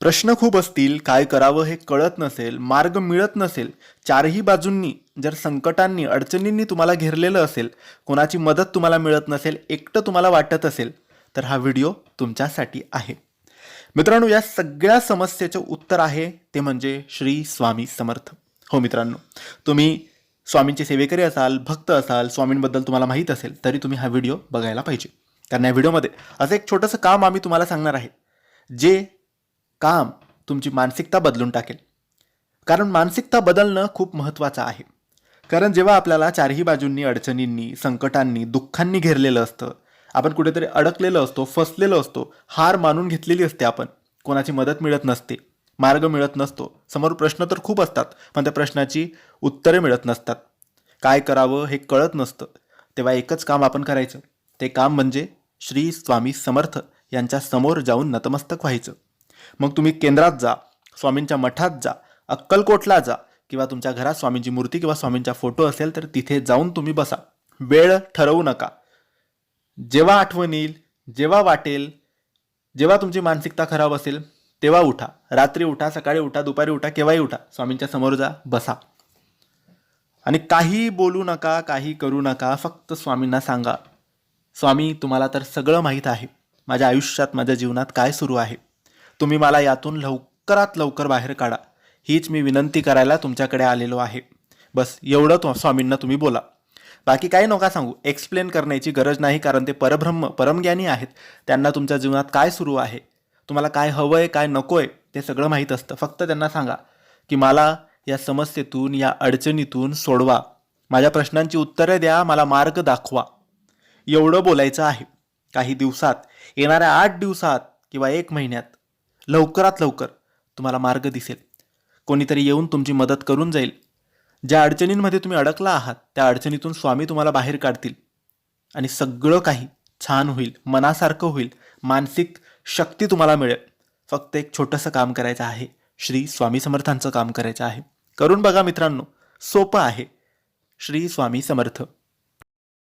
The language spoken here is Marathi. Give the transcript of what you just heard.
प्रश्न खूप असतील काय करावं हे कळत नसेल मार्ग मिळत नसेल चारही बाजूंनी जर संकटांनी अडचणींनी तुम्हाला घेरलेलं असेल कोणाची मदत तुम्हाला मिळत नसेल एकटं तुम्हाला वाटत असेल तर हा व्हिडिओ तुमच्यासाठी आहे. मित्रांनो या सगळ्या समस्येचं उत्तर आहे ते म्हणजे श्री स्वामी समर्थ. हो मित्रांनो तुम्ही स्वामींचे सेवेकरी असाल भक्त असाल स्वामींबद्दल तुम्हाला माहीत असेल तरी तुम्ही हा व्हिडिओ बघायला पाहिजे. कारण या व्हिडिओमध्ये असं एक छोटंसं काम आम्ही तुम्हाला सांगणार आहे. जे काम तुमची मानसिकता बदलून टाकेल. कारण मानसिकता बदलणं खूप महत्त्वाचं आहे. कारण जेव्हा आपल्याला चारही बाजूंनी अडचणींनी संकटांनी दुःखांनी घेरलेलं असतं आपण कुठेतरी अडकलेलं असतो फसलेलो असतो हार मानून घेतलेली असते आपण. कोणाची मदत मिळत नसते मार्ग मिळत नसतो समोर प्रश्न तर खूप असतात पण त्या प्रश्नाची उत्तरे मिळत नसतात. काय करावं हे कळत नसतं. तेव्हा एकच काम आपण करायचं. ते काम म्हणजे श्री स्वामी समर्थ यांच्या समोर जाऊन नतमस्तक व्हायचं. मग तुम्ही केंद्रात जा स्वामींच्या मठात जा अक्कलकोटला जा किंवा तुमच्या घरात स्वामींची मूर्ती किंवा स्वामींचा फोटो असेल तर तिथे जाऊन तुम्ही बसा. वेळ ठरवू नका. जेव्हा आठवण येईल जेव्हा वाटेल जेव्हा तुमची मानसिकता खराब असेल तेव्हा उठा. रात्री उठा सकाळी उठा दुपारी उठा केव्हाही उठा. स्वामींच्या समोर जा बसा. आणि काही बोलू नका काही करू नका फक्त स्वामींना सांगा. स्वामी तुम्हाला तर सगळं माहीत आहे. माझ्या आयुष्यात माझ्या जीवनात काय सुरू आहे? तुम्ही मला यातून लवकरात लवकर बाहेर काढा. हीच मी विनंती करायला तुमच्याकडे आलेलो आहे. बस एवढं तो स्वामींना तुम्ही बोला. बाकी काही नका सांगू. एक्सप्लेन करण्याची गरज नाही कारण ते परब्रह्म परमज्ञानी आहेत. त्यांना तुमच्या जीवनात काय सुरू आहे? तुम्हाला काय हवं आहे काय नको आहे ते सगळं माहीत असतं. फक्त त्यांना सांगा की मला या समस्येतून या अडचणीतून सोडवा. माझ्या प्रश्नांची उत्तरे द्या मला मार्ग दाखवा. एवढं बोलायचं आहे. काही दिवसात येणाऱ्या आठ दिवसात किंवा एक महिन्यात लवकरात लवकर तुम्हाला मार्ग दिसेल. कोणीतरी येऊन तुमची मदत करून जाईल. ज्या अडचणींमध्ये तुम्ही अडकला आहात त्या अडचणीतून स्वामी तुम्हाला बाहेर काढतील. आणि सगळं काही छान होईल मनासारखं होईल मानसिक शक्ती तुम्हाला मिळेल. फक्त एक छोटंसं काम करायचं आहे. श्री स्वामी समर्थांचं काम करायचं आहे. करून बघा मित्रांनो सोपं आहे. श्री स्वामी समर्थ.